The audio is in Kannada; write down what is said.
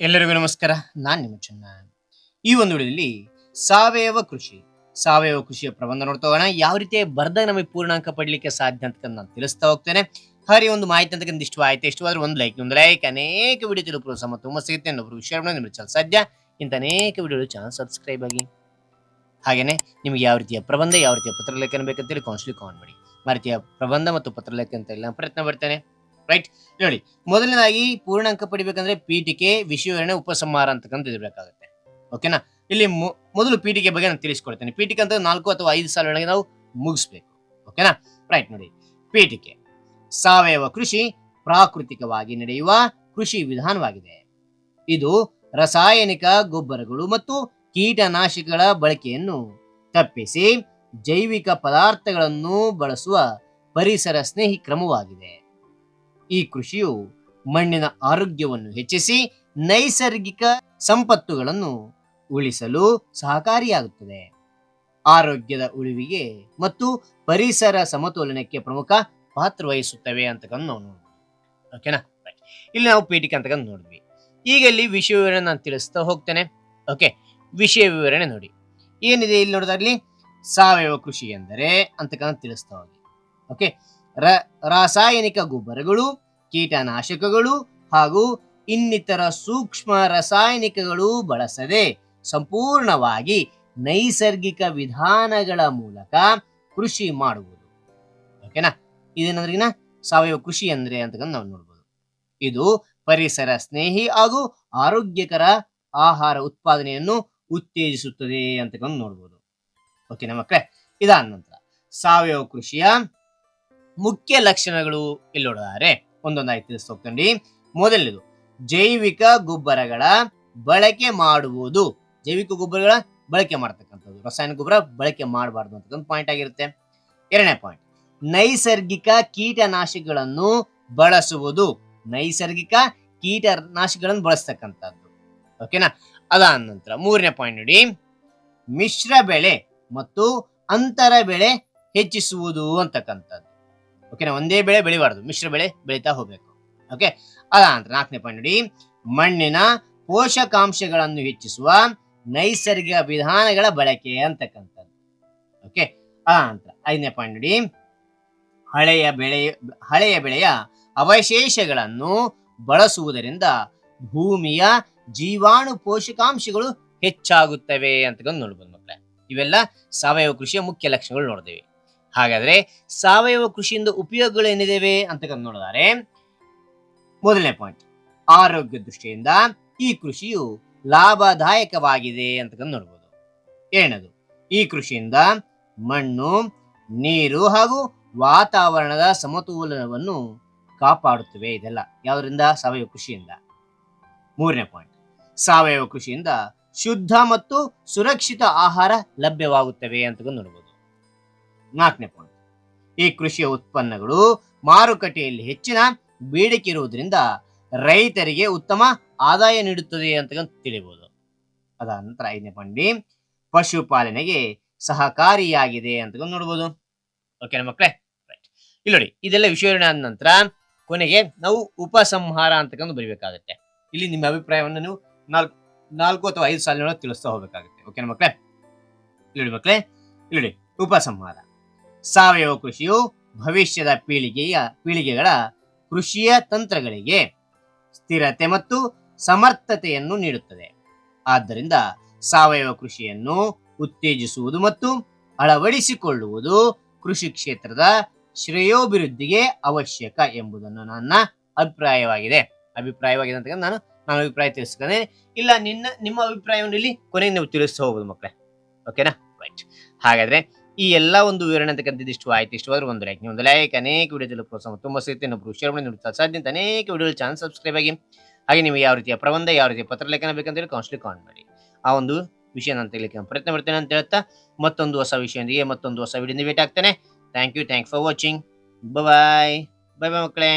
ಎಲ್ಲರಿಗೂ ನಮಸ್ಕಾರ. ನಾನು ನಿಮ್ಮ ಚೆನ್ನ. ಈ ಒಂದು ವಿಡಿಯೋದಲ್ಲಿ ಸಾವಯವ ಕೃಷಿ, ಸಾವಯವ ಕೃಷಿಯ ಪ್ರಬಂಧ ನೋಡ್ತಾ ಹೋಗೋಣ. ಯಾವ ರೀತಿ ಬರ್ದಾಗ ನಮಗೆ ಪೂರ್ಣಾಂಕ ಪಡಲಿಕ್ಕೆ ಸಾಧ್ಯ ಅಂತ ನಾನು ತಿಳಿಸ್ತಾ ಹೋಗ್ತೇನೆ. ಹರಿ ಒಂದು ಮಾಹಿತಿ ಅಂತಕ್ಕಂಥ ಇಷ್ಟ ಆಯ್ತು ಇಷ್ಟವಾದ್ರೆ ಒಂದು ಲೈಕ್ ಒಂದು ಲೈಕ್ ಅನೇಕ ವಿಡಿಯೋ ತಲುಪಲು ಸಮ ತುಂಬ ಸಿಗುತ್ತೆ. ಇನ್ನೊಬ್ರು ವಿಷಯ ನಿಮಗೆ ಚಾನಲ್ ಸಾಧ್ಯ. ಇಂಥ ಅನೇಕ ವಿಡಿಯೋಗಳು ಚಾನಲ್ ಸಬ್ಸ್ಕ್ರೈಬ್ ಆಗಿ. ಹಾಗೇನೆ ನಿಮಗೆ ಯಾವ ರೀತಿಯ ಪ್ರಬಂಧ, ಯಾವ ರೀತಿಯ ಪತ್ರ ಲೇಖನ ಬೇಕಂತೇಳಿ ಕೌನ್ಸಿಲಿಂಗ್ ಕಾನ್ ಮಾಡಿ. ಆ ಪ್ರಬಂಧ ಮತ್ತು ಪತ್ರಲೇಖನ ಅಂತ ಎಲ್ಲ ಪ್ರಯತ್ನ ಬರ್ತೇನೆ ರೈಟ್ ನೋಡಿ, ಮೊದಲನೇದಾಗಿ ಪೂರ್ಣಾಂಕ ಪಡಿಬೇಕಂದ್ರೆ ಪೀಠಿಕೆ ವಿಷಯವರಣೆ ಉಪಸಂಹಾರ ಅಂತಕ್ಕಂಥ ಇರಬೇಕಾಗುತ್ತೆ ಓಕೆನಾ ಇಲ್ಲಿ ಮೊದಲು ಪೀಠಿಕೆ ಬಗ್ಗೆ ನಾನು ತಿಳಿಸ್ಕೊಡ್ತೇನೆ. ಪೀಠಿಕೆ ಅಂತ ನಾಲ್ಕು ಅಥವಾ ಐದು ಸಾಲ ಒಳಗೆ ನಾವು ಮುಗಿಸ್ಬೇಕು. ಓಕೆನಾ ರೈಟ್ ನೋಡಿ. ಪೀಠಿಕೆ. ಸಾವಯವ ಕೃಷಿ ಪ್ರಾಕೃತಿಕವಾಗಿ ನಡೆಯುವ ಕೃಷಿ ವಿಧಾನವಾಗಿದೆ. ಇದು ರಾಸಾಯನಿಕ ಗೊಬ್ಬರಗಳು ಮತ್ತು ಕೀಟನಾಶಕಗಳ ಬಳಕೆಯನ್ನು ತಪ್ಪಿಸಿ ಜೈವಿಕ ಪದಾರ್ಥಗಳನ್ನು ಬಳಸುವ ಪರಿಸರ ಸ್ನೇಹಿ ಕ್ರಮವಾಗಿದೆ. ಈ ಕೃಷಿಯು ಮಣ್ಣಿನ ಆರೋಗ್ಯವನ್ನು ಹೆಚ್ಚಿಸಿ ನೈಸರ್ಗಿಕ ಸಂಪತ್ತುಗಳನ್ನು ಉಳಿಸಲು ಸಹಕಾರಿಯಾಗುತ್ತದೆ. ಆರೋಗ್ಯದ ಉಳಿವಿಗೆ ಮತ್ತು ಪರಿಸರ ಸಮತೋಲನಕ್ಕೆ ಪ್ರಮುಖ ಪಾತ್ರ ವಹಿಸುತ್ತವೆ ಅಂತಕ್ಕಂಥ ನಾವು ನೋಡ್ತೀವಿ ಓಕೆನಾ. ಇಲ್ಲಿ ನಾವು ಪೀಠಿಕೆ ಅಂತಕ್ಕಂಥ ನೋಡಿದ್ವಿ. ಈಗ ಇಲ್ಲಿ ವಿಷಯ ವಿವರಣೆ ನಾನು ತಿಳಿಸ್ತಾ ಹೋಗ್ತೇನೆ. ಓಕೆ ವಿಷಯ ವಿವರಣೆ ನೋಡಿ. ಏನಿದೆ ಇಲ್ಲಿ ನೋಡಿದಾಗಲಿ ಸಾವಯವ ಕೃಷಿ ಎಂದರೆ ಅಂತಕ್ಕಂಥ ತಿಳಿಸ್ತಾ ಹೋಗಿ. ಓಕೆ ರಾಸಾಯನಿಕ ಗೊಬ್ಬರಗಳು ಕೀಟನಾಶಕಗಳು ಹಾಗೂ ಇನ್ನಿತರ ಸೂಕ್ಷ್ಮ ರಾಸಾಯನಿಕಗಳು ಬಳಸದೆ ಸಂಪೂರ್ಣವಾಗಿ ನೈಸರ್ಗಿಕ ವಿಧಾನಗಳ ಮೂಲಕ ಕೃಷಿ ಮಾಡುವುದು. ಓಕೆನಾ ಇದೇನಂದ್ರಿನ ಸಾವಯವ ಕೃಷಿ ಅಂದ್ರೆ ಅಂತಕ್ಕಂಥ ನಾವು ನೋಡ್ಬೋದು. ಇದು ಪರಿಸರ ಸ್ನೇಹಿ ಹಾಗೂ ಆರೋಗ್ಯಕರ ಆಹಾರ ಉತ್ಪಾದನೆಯನ್ನು ಉತ್ತೇಜಿಸುತ್ತದೆ ಅಂತಕ್ಕಂಥ ನೋಡ್ಬೋದು. ಓಕೆನಾ ಮಕ್ಕಳೇ ಇದಾದ ನಂತರ ಸಾವಯವ ಕೃಷಿಯ ಮುಖ್ಯ ಲಕ್ಷಣಗಳು ಇಲ್ಲಿ ನೋಡಿದರೆ ಒಂದೊಂದಾಗಿ ತಿಳಿಸ್ತಾ ಮೊದಲನೇದು, ಜೈವಿಕ ಗೊಬ್ಬರಗಳ ಬಳಕೆ ಮಾಡುವುದು. ಜೈವಿಕ ಗೊಬ್ಬರಗಳ ಬಳಕೆ ಮಾಡ್ತಕ್ಕಂಥದ್ದು. ರಾಸಾಯನಿಕ ಗೊಬ್ಬರ ಬಳಕೆ ಮಾಡಬಾರ್ದು ಅಂತಕ್ಕಂಥ ಪಾಯಿಂಟ್ ಆಗಿರುತ್ತೆ. ಎರಡನೇ ಪಾಯಿಂಟ್ ನೈಸರ್ಗಿಕ ಕೀಟನಾಶಕಗಳನ್ನು ಬಳಸುವುದು. ನೈಸರ್ಗಿಕ ಕೀಟನಾಶಕಗಳನ್ನು ಬಳಸ್ತಕ್ಕಂಥದ್ದು. ಓಕೆನಾ ಅದಾದ ನಂತರ ಮೂರನೇ ಪಾಯಿಂಟ್ ನೋಡಿ. ಮಿಶ್ರ ಬೆಳೆ ಮತ್ತು ಅಂತರ ಬೆಳೆ ಹೆಚ್ಚಿಸುವುದು ಅಂತಕ್ಕಂಥದ್ದು. ಓಕೆನಾ ಒಂದೇ ಬೆಳೆ ಬೆಳಿಬಾರ್ದು. ಮಿಶ್ರ ಬೆಳೆ ಬೆಳೀತಾ ಹೋಗ್ಬೇಕು. ಓಕೆ ಅದ ನಂತರ ನಾಲ್ಕನೇ ಪಾಯಿಂಟ್ ನೋಡಿ, ಮಣ್ಣಿನ ಪೋಷಕಾಂಶಗಳನ್ನು ಹೆಚ್ಚಿಸುವ ನೈಸರ್ಗಿಕ ವಿಧಾನಗಳ ಬಳಕೆ ಅಂತಕ್ಕಂಥದ್ದು. ಓಕೆ ಅದ ನಂತರ ಐದನೇ ಪಾಯಿಂಟ್ ನೋಡಿ, ಹಳೆಯ ಬೆಳೆ, ಹಳೆಯ ಬೆಳೆಯ ಅವಶೇಷಗಳನ್ನು ಬಳಸುವುದರಿಂದ ಭೂಮಿಯ ಜೀವಾಣು ಪೋಷಕಾಂಶಗಳು ಹೆಚ್ಚಾಗುತ್ತವೆ ಅಂತ ನೋಡ್ಬೋದು ಮಕ್ಕಳೇ. ಇವೆಲ್ಲ ಸಾವಯವ ಕೃಷಿಯ ಮುಖ್ಯ ಲಕ್ಷಣಗಳು ನೋಡ್ತೇವೆ. ಹಾಗಾದ್ರೆ ಸಾವಯವ ಕೃಷಿಯಿಂದ ಉಪಯೋಗಗಳು ಏನಿದಾವೆ ಅಂತ ನೋಡಿದರೆ. ಮೊದಲನೇ ಪಾಯಿಂಟ್ ಆರೋಗ್ಯ ದೃಷ್ಟಿಯಿಂದ ಈ ಕೃಷಿಯು ಲಾಭದಾಯಕವಾಗಿದೆ ಅಂತ ನೋಡ್ಬೋದು. ಏನದು ಈ ಕೃಷಿಯಿಂದ ಮಣ್ಣು, ನೀರು ಹಾಗೂ ವಾತಾವರಣದ ಸಮತೋಲನವನ್ನು ಕಾಪಾಡುತ್ತವೆ ಇದೆಲ್ಲ. ಯಾವುದರಿಂದ? ಸಾವಯವ ಕೃಷಿಯಿಂದ. ಮೂರನೇ ಪಾಯಿಂಟ್ ಸಾವಯವ ಕೃಷಿಯಿಂದ ಶುದ್ಧ ಮತ್ತು ಸುರಕ್ಷಿತ ಆಹಾರ ಲಭ್ಯವಾಗುತ್ತವೆ ಅಂತ ನೋಡ್ಬೋದು. ನಾಲ್ಕನೇ ಪಾಯಿಂಟ್ ಈ ಕೃಷಿಯ ಉತ್ಪನ್ನಗಳು ಮಾರುಕಟ್ಟೆಯಲ್ಲಿ ಹೆಚ್ಚಿನ ಬೇಡಿಕೆ ಇರುವುದರಿಂದ ರೈತರಿಗೆ ಉತ್ತಮ ಆದಾಯ ನೀಡುತ್ತದೆ ಅಂತ ತಿಳಿಬಹುದು ಅದಾದ ನಂತರ ಐದನೇ ಪಾಯಿಂಟ್ ಪಶುಪಾಲನೆಗೆ ಸಹಕಾರಿಯಾಗಿದೆ ಅಂತ ನೋಡ್ಬೋದು. ಓಕೆನಾ ಮಕ್ಕಳೇ ಇಲ್ಲಿ ನೋಡಿ, ಇದೆಲ್ಲ ವಿಷಯವರಣೆ ಆದ ನಂತರ ಕೊನೆಗೆ ನಾವು ಉಪಸಂಹಾರ ಅಂತಕ್ಕಂಥ ಬರಿಬೇಕಾಗುತ್ತೆ. ಇಲ್ಲಿ ನಿಮ್ಮ ಅಭಿಪ್ರಾಯವನ್ನು ನೀವು ನಾಲ್ಕು ನಾಲ್ಕು ಅಥವಾ ಐದು ಸಾಲಿನೊಳಗೆ ತಿಳಿಸ್ತಾ ಹೋಗ್ಬೇಕಾಗುತ್ತೆ. ಓಕೆನಾ ಮಕ್ಕಳೇ ಇಲ್ಲಿ ಮಕ್ಕಳೇ ಇಲ್ಲಿ ಉಪಸಂಹಾರ. ಸಾವಯವ ಕೃಷಿಯು ಭವಿಷ್ಯದ ಪೀಳಿಗೆಯ, ಪೀಳಿಗೆಗಳ ಕೃಷಿಯ ತಂತ್ರಗಳಿಗೆ ಸ್ಥಿರತೆ ಮತ್ತು ಸಮರ್ಥತೆಯನ್ನು ನೀಡುತ್ತದೆ. ಆದ್ದರಿಂದ ಸಾವಯವ ಕೃಷಿಯನ್ನು ಉತ್ತೇಜಿಸುವುದು ಮತ್ತು ಅಳವಡಿಸಿಕೊಳ್ಳುವುದು ಕೃಷಿ ಕ್ಷೇತ್ರದ ಶ್ರೇಯೋಭಿವೃದ್ಧಿಗೆ ಅವಶ್ಯಕ ಎಂಬುದನ್ನು ನನ್ನ ಅಭಿಪ್ರಾಯವಾಗಿದೆ. ಅಭಿಪ್ರಾಯವಾಗಿದೆ ಅಂತ ನಾನು ನಾನು ಅಭಿಪ್ರಾಯ ತಿಳಿಸ್ಕೊಂಡೆ. ಇಲ್ಲ, ನಿನ್ನ, ನಿಮ್ಮ ಅಭಿಪ್ರಾಯವನ್ನು ಇಲ್ಲಿ ಕೊನೆಗೆ ನೀವು ತಿಳಿಸ್ತಾ ಹೋಗ್ಬೋದು ಮಕ್ಕಳೇ. ಓಕೆನಾ ರೈಟ್ ಹಾಗಾದ್ರೆ ಈ ಎಲ್ಲ ಒಂದು ವಿವರಣೆ ಅಂತಕ್ಕಂಥದ್ದು ಇಷ್ಟು ಆಯ್ತು, ಇಷ್ಟವಾದ್ರೂ ಒಂದು ಲೈಕ್ ಒಂದು ಲೈಕ್ ಅನೇಕ ವಿಡಿಯೋದಲ್ಲಿ ಪ್ರೋತ್ಸಾಹ ತುಂಬ ಸಿಗುತ್ತೆ. ಇನ್ನೊಬ್ರು ಶೇರ್ ಮಾಡಿ ನೋಡ್ತಾ ಸಾಧ್ಯ ಅಂತ ಅನೇಕ ವಿಡಿಯೋ ಚಾನಲ್ ಸಬ್ಸ್ಕ್ರೈಬ್ ಆಗಿ, ಹಾಗೆ ನಿಮಗೆ ಯಾವ ರೀತಿಯ ಪ್ರಬಂಧ, ಯಾವ ರೀತಿಯ ಪತ್ರಲೇಖನ ಬೇಕಂತೇಳಿ ಕೌನ್ಸಿಲಿಂಗ್ ಕಾನ್ ಮಾಡಿ. ಆ ಒಂದು ವಿಷಯ ನಾನು ತೆಗಿಲಿಕ್ಕೆ ಪ್ರಯತ್ನ ಮಾಡ್ತೇನೆ ಅಂತ ಹೇಳ್ತಾ ಮತ್ತೊಂದು ಹೊಸ ವಿಷಯದೊಂದಿಗೆ ಮತ್ತೊಂದು ಹೊಸ ವಿಡಿಯೋದಿಂದ ಭೇಟಿ ಆಗ್ತೇನೆ. Thank you thank for watching bye bye bye ಮಕ್ಕಳೇ.